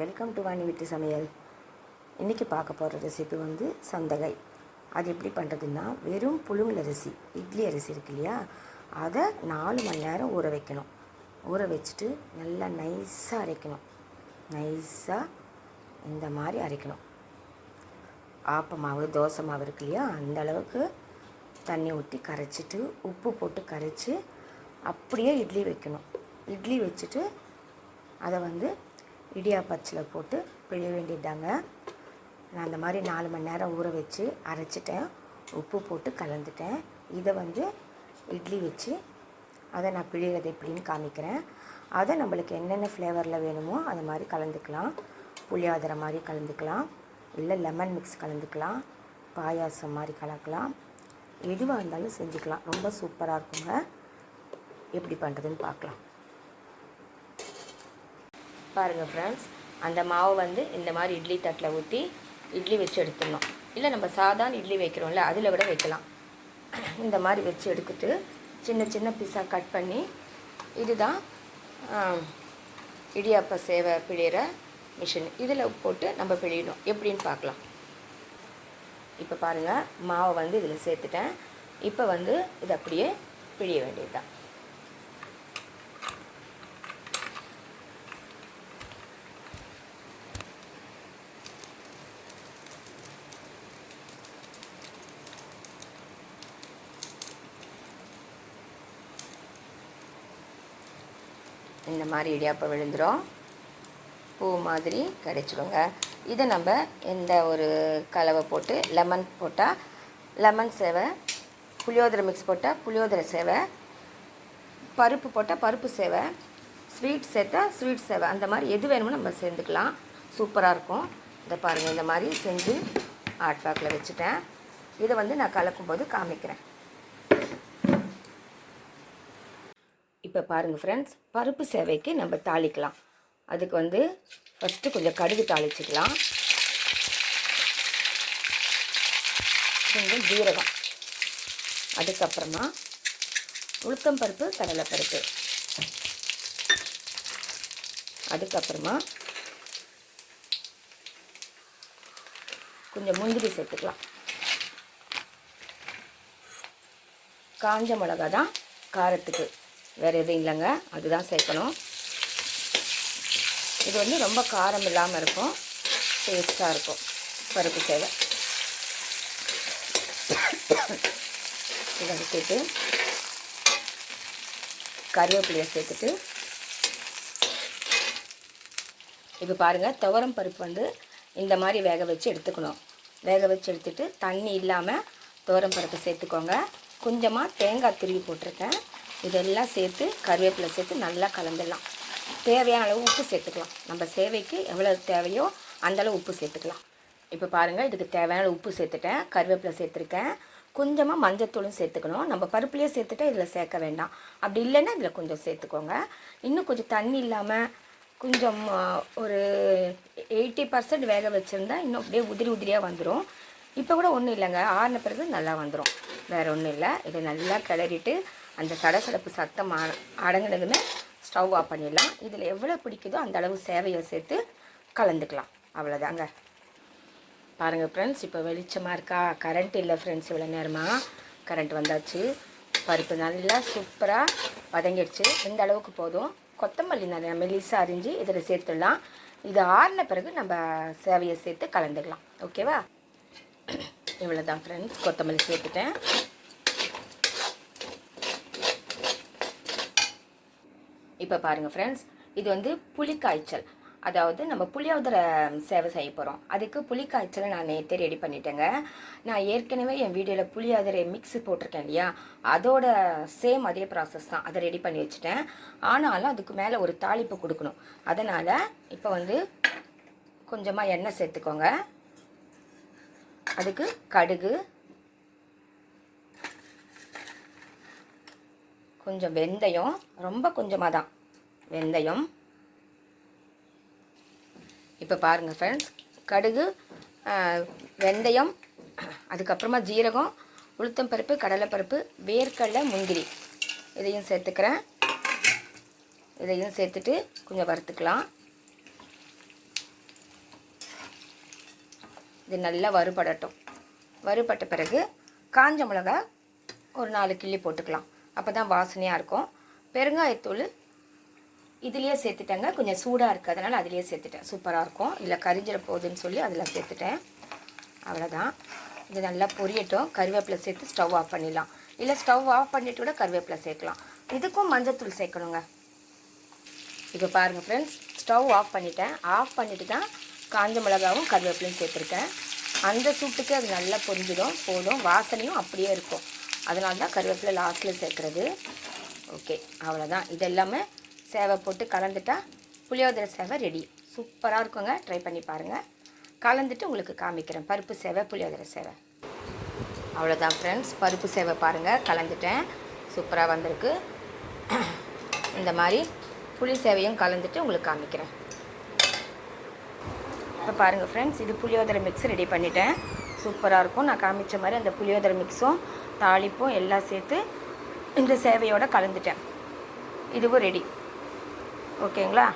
Welcome to Vani வீட்டு சமையல். இன்றைக்கி பார்க்க போகிற ரெசிபி வந்து சந்தகை. அது எப்படி பண்ணுறதுன்னா வெறும் புழுங்கல் அரிசி இட்லி அரிசி இருக்கு இல்லையா? அதை நாலு மணி நேரம் ஊற வைக்கணும். ஊற வச்சுட்டு நல்லா நைஸாக அரைக்கணும். நைஸாக இந்த மாதிரி அரைக்கணும். ஆப்ப மாவு தோசை மாவு இருக்கு இல்லையா? அந்த அளவுக்கு தண்ணி ஊற்றி கரைச்சிட்டு உப்பு போட்டு கரைச்சி அப்படியே இட்லி வைக்கணும். இட்லி வச்சுட்டு அதை வந்து இடியாப்பச்சில் போட்டு பிழிய வேண்டியதாங்க நான் அந்த மாதிரி நாலு மணி நேரம் ஊற வச்சு அரைச்சிட்டேன். உப்பு போட்டு கலந்துட்டேன். இதை வந்து இட்லி வச்சு அதை நான் பிழிகிறது எப்படின்னு காமிக்கிறேன். அதை நம்மளுக்கு என்னென்ன ஃப்ளேவரில் வேணுமோ அது மாதிரி கலந்துக்கலாம். புளியாதரை மாதிரி கலந்துக்கலாம். இல்லை லெமன் மிக்ஸ் கலந்துக்கலாம். பாயாசம் மாதிரி கலக்கலாம். எதுவாக இருந்தாலும் செஞ்சுக்கலாம். ரொம்ப சூப்பராக இருக்குங்க. எப்படி பண்ணுறதுன்னு பார்க்கலாம். பாருங்கள் ஃப்ரெண்ட்ஸ் அந்த மாவு வந்து இந்த மாதிரி இட்லி தட்டில் ஊற்றி இட்லி வச்சு எடுத்துடணும். இல்லை நம்ம சாதாரண இட்லி வைக்கிறோம்ல அதில் விட வைக்கலாம். இந்த மாதிரி வச்சு எடுத்துட்டு சின்ன சின்ன பீஸாக கட் பண்ணி இதுதான் இடியாப்ப சேவை பிழியிற மிஷின் இதில் போட்டு நம்ம பிழியணும். எப்படின்னு பார்க்கலாம். இப்போ பாருங்கள் மாவை வந்து இதில் சேர்த்துட்டேன். இப்போ வந்து இது அப்படியே பிழிய வேண்டியது தான் இந்த மாதிரி இடியாப்பம் விழுந்துடும் பூ மாதிரி கிடைச்சிடுங்க இதை நம்ம எந்த ஒரு கலவை போட்டு லெமன் போட்டால் லெமன் சேவை புளியோதரை மிக்ஸ் போட்டால் புளியோதரை சேவை பருப்பு போட்டால் பருப்பு சேவை ஸ்வீட் சேர்த்தா ஸ்வீட் சேவை. அந்த மாதிரி எது வேணுமோ நம்ம சேர்ந்துக்கலாம். சூப்பராக இருக்கும். இதை பாருங்கள் இந்த மாதிரி செஞ்சு ஹாட் பேக்கில் வச்சுட்டேன். இதை வந்து நான் கலக்கும்போது காமிக்கிறேன். இப்போ பாருங்கள் ஃப்ரெண்ட்ஸ் பருப்பு சேவைக்கு நம்ம தாளிக்கலாம். அதுக்கு வந்து ஃபஸ்ட்டு கொஞ்சம் கடுகு தாளிச்சிக்கலாம். கொஞ்சம் ஜீரகம். அதுக்கப்புறமா உளுத்தம் பருப்பு கடலைப்பருப்பு. அதுக்கப்புறமா கொஞ்சம் முந்திரி சேர்த்துக்கலாம். காஞ்ச மிளகா தான் காரத்துக்கு. வேறு எதுவும் இல்லைங்க. அதுதான் சேர்க்கணும். இது வந்து ரொம்ப காரம் இல்லாமல் இருக்கும். டேஸ்ட்டாக இருக்கும். பருப்பு சேவை. இதை விட்டுட்டு கருவேப்பிலையை சேர்த்துட்டு இப்போ பாருங்கள் துவரம் பருப்பு வந்து இந்த மாதிரி வேக வச்சு எடுத்துக்கணும். வேக வச்சு எடுத்துட்டு தண்ணி இல்லாமல் துவரம் பருப்பு சேர்த்துக்கோங்க. கொஞ்சமாக தேங்காய் துருவி போட்டிருக்கேன். இதெல்லாம் சேர்த்து கருவேப்பிலை சேர்த்து நல்லா கலந்துடலாம். தேவையான அளவு உப்பு சேர்த்துக்கலாம். நம்ம சேவைக்கு எவ்வளோ தேவையோ அந்த அளவு உப்பு சேர்த்துக்கலாம். இப்போ பாருங்கள் இதுக்கு தேவையான உப்பு சேர்த்துட்டேன். கருவேப்பிலை சேர்த்துருக்கேன். கொஞ்சமாக மஞ்சத்தூளும் சேர்த்துக்கணும். நம்ம பருப்புலேயே சேர்த்துட்டா இதில் சேர்க்க வேண்டாம். அப்படி இல்லைன்னா இதில் கொஞ்சம் சேர்த்துக்கோங்க. இன்னும் கொஞ்சம் தண்ணி இல்லாமல் கொஞ்சம் ஒரு எயிட்டி பர்சன்ட் வேக வச்சுருந்தா இன்னும் அப்படியே உதிரி உதிரியாக வந்துடும் இப்போ கூட ஒன்றும் இல்லைங்க. ஆறின பிறகு நல்லா வந்துடும் வேறு ஒன்றும் இல்லை. இதை நல்லா கிளறிட்டு அந்த சடசடப்பு சத்தம் அடங்கினதுமே ஸ்டவ் ஆஃப் பண்ணிடலாம். இதில் எவ்வளோ பிடிக்குதோ அந்த அளவு சேவையை சேர்த்து கலந்துக்கலாம். அவ்வளோதாங்க. பாருங்கள் ஃப்ரெண்ட்ஸ் இப்போ வெளிச்சமாக இருக்கா? கரண்ட் இல்லை ஃப்ரெண்ட்ஸ் இவ்வளோ நேரமாக கரண்ட் வந்தாச்சு. பருப்பு நல்லா சூப்பராக வதங்கிடுச்சு. இந்த அளவுக்கு போதும். கொத்தமல்லி நிறைய மெலிசாக அரிஞ்சு இதில் சேர்த்துடலாம். இது ஆறின பிறகு நம்ம சேவையை சேர்த்து கலந்துக்கலாம். ஓகேவா? இவ்வளோ தான் ஃப்ரெண்ட்ஸ் கொத்தமல்லி சேர்த்துட்டேன். இப்போ பாருங்கள் ஃப்ரெண்ட்ஸ் இது வந்து புளிக்காய்ச்சல். அதாவது நம்ம புளியோதரை சேவை செய்ய போகிறோம் அதுக்கு புளிக்காய்ச்சலை நான் நேற்றே ரெடி பண்ணிட்டேங்க. நான் ஏற்கனவே என் வீடியோவில் புளியோதரை மிக்ஸ் போட்டிருக்கேன் இல்லையா? அதோட சேம் அதே ப்ராசஸ் தான். அதை ரெடி பண்ணி வச்சுட்டேன். ஆனாலும் அதுக்கு மேலே ஒரு தாளிப்பு கொடுக்கணும். அதனால் இப்போ வந்து கொஞ்சமாக எண்ணெய் சேர்த்துக்கோங்க. அதுக்கு கடுகு. கொஞ்சம் வெந்தயம். ரொம்ப கொஞ்சமாக தான் வெந்தயம். இப்போ பாருங்கள் ஃப்ரெண்ட்ஸ் கடுகு வெந்தயம் அதுக்கப்புறமா ஜீரகம் உளுத்தம் பருப்பு கடலைப்பருப்பு வேர்க்கடலை முந்திரி. இதையும் சேர்த்துக்கிறேன். இதையும் சேர்த்துட்டு கொஞ்சம் வறுத்துக்கலாம். இது நல்லா வறுபடட்டும். வறுபட்ட பிறகு காஞ்ச மிளகா ஒரு நாலு கிள்ளி போட்டுக்கலாம். அப்போ தான் வாசனையாக இருக்கும். பெருங்காயத்தூள் இதுலேயே சேர்த்துட்டேங்க. கொஞ்சம் சூடாக இருக்குது அதனால் அதுலேயே சேர்த்துட்டேன். சூப்பராக இருக்கும். இல்லை கரிஞ்சிட போகுதுன்னு சொல்லி அதில் சேர்த்துட்டேன். அவ்வளோதான் இது நல்லா பொரியட்டும். கருவேப்பிலை சேர்த்து ஸ்டவ் ஆஃப் பண்ணிடலாம். இல்லை ஸ்டவ் ஆஃப் பண்ணிவிட்டு கூட கருவேப்பிலை சேர்க்கலாம். இதுக்கும் மஞ்சத்தூள் சேர்க்கணுங்க. இப்போ பாருங்கள் ஃப்ரெண்ட்ஸ் ஸ்டவ் ஆஃப் பண்ணிட்டேன். ஆஃப் பண்ணிட்டு தான் காஞ்ச மிளகாவும் கருவேப்பிலையும் சேர்த்துருக்கேன். அந்த சூட்டுக்கு அது நல்லா பொரிஞ்சிடும் போதும். வாசனையும் அப்படியே இருக்கும். அதனால தான் கருவேப்பிலை லாஸ்ட்டில் சேர்க்குறது. ஓகே அவ்வளோதான் இது எல்லாமே சேவை போட்டு கலந்துட்டா புளியோதரை சேவை ரெடி சூப்பராக இருக்குங்க. ட்ரை பண்ணி பாருங்கள் கலந்துட்டு உங்களுக்கு காமிக்கிறேன். பருப்பு சேவை புளியோதரை சேவை. அவ்வளோதான் ஃப்ரெண்ட்ஸ் பருப்பு சேவை பாருங்கள் கலந்துட்டேன். சூப்பராக வந்திருக்கு. இந்த மாதிரி புளி சேவையும் கலந்துட்டு உங்களுக்கு காமிக்கிறேன். இப்போ பாருங்கள் ஃப்ரெண்ட்ஸ் இது புளியோதரை மிக்ஸ் ரெடி பண்ணிட்டேன். சூப்பராக இருக்கும். நான் காமிச்ச மாதிரி அந்த புளியோதரை மிக்ஸும் தாளிப்பும் எல்லாம் சேர்த்து இந்த சேவையோடு கலந்துட்டேன். இதுவும் ரெடி ஓகேங்களா?